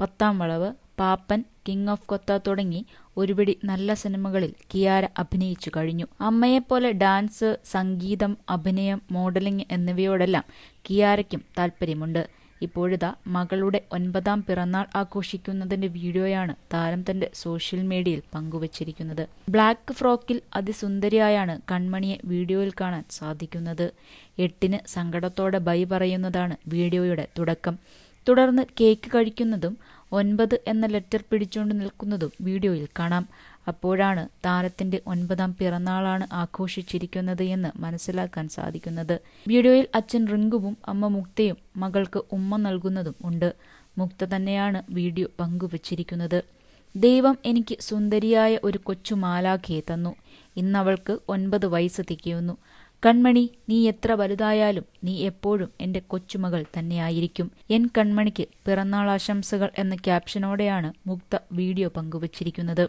പത്താം വളവ് പാപ്പൻ king of കൊത്ത തുടങ്ങി ഒരുപിടി നല്ല സിനിമകളിൽ കിയാര അഭിനയിച്ചു കഴിഞ്ഞു. അമ്മയെപ്പോലെ ഡാൻസ് സംഗീതം അഭിനയം മോഡലിംഗ് എന്നിവയോടെല്ലാം കിയാരയ്ക്കും താല്പര്യമുണ്ട് ഇപ്പോഴിതാ മകളുടെ ഒൻപതാം പിറന്നാൾ ആഘോഷിക്കുന്നതിന്റെ വീഡിയോയാണ് താരം തന്റെ സോഷ്യൽ മീഡിയയിൽ പങ്കുവച്ചിരിക്കുന്നത്. ബ്ലാക്ക് ഫ്രോക്കിൽ അതിസുന്ദരിയായാണ് കൺമണിയെ വീഡിയോയിൽ കാണാൻ സാധിക്കുന്നത്. എട്ടിന് സങ്കടത്തോടെ ബൈ പറയുന്നതാണ് വീഡിയോയുടെ തുടക്കം. തുടർന്ന് കേക്ക് കഴിക്കുന്നതും ഒൻപത് എന്ന ലെറ്റർ പിടിച്ചുകൊണ്ട് നിൽക്കുന്നതും വീഡിയോയിൽ കാണാം. അപ്പോഴാണ് താരത്തിന്റെ ഒൻപതാം പിറന്നാളാണ് ആഘോഷിച്ചിരിക്കുന്നത് എന്ന് മനസ്സിലാക്കാൻ സാധിക്കുന്നത്. വീഡിയോയിൽ അച്ഛൻ റിങ്കുവും അമ്മ മുക്തയും മകൾക്ക് ഉമ്മ നൽകുന്നതും ഉണ്ട്. മുക്ത തന്നെയാണ് വീഡിയോ പങ്കുവച്ചിരിക്കുന്നത്. ദൈവം എനിക്ക് സുന്ദരിയായ ഒരു കൊച്ചു മാലാഖിയെ തന്നു. ഇന്നവൾക്ക് ഒൻപത് വയസ്സ് തികയുന്നു. കൺമണി നീ എത്ര വലുതായാലും നീ എപ്പോഴും എന്റെ കൊച്ചുമകൾ തന്നെയായിരിക്കും. എൻ കൺമണിക്ക് പിറന്നാൾ ആശംസകൾ എന്ന ക്യാപ്ഷനോടെയാണ് മുക്ത വീഡിയോ പങ്കുവച്ചിരിക്കുന്നത്.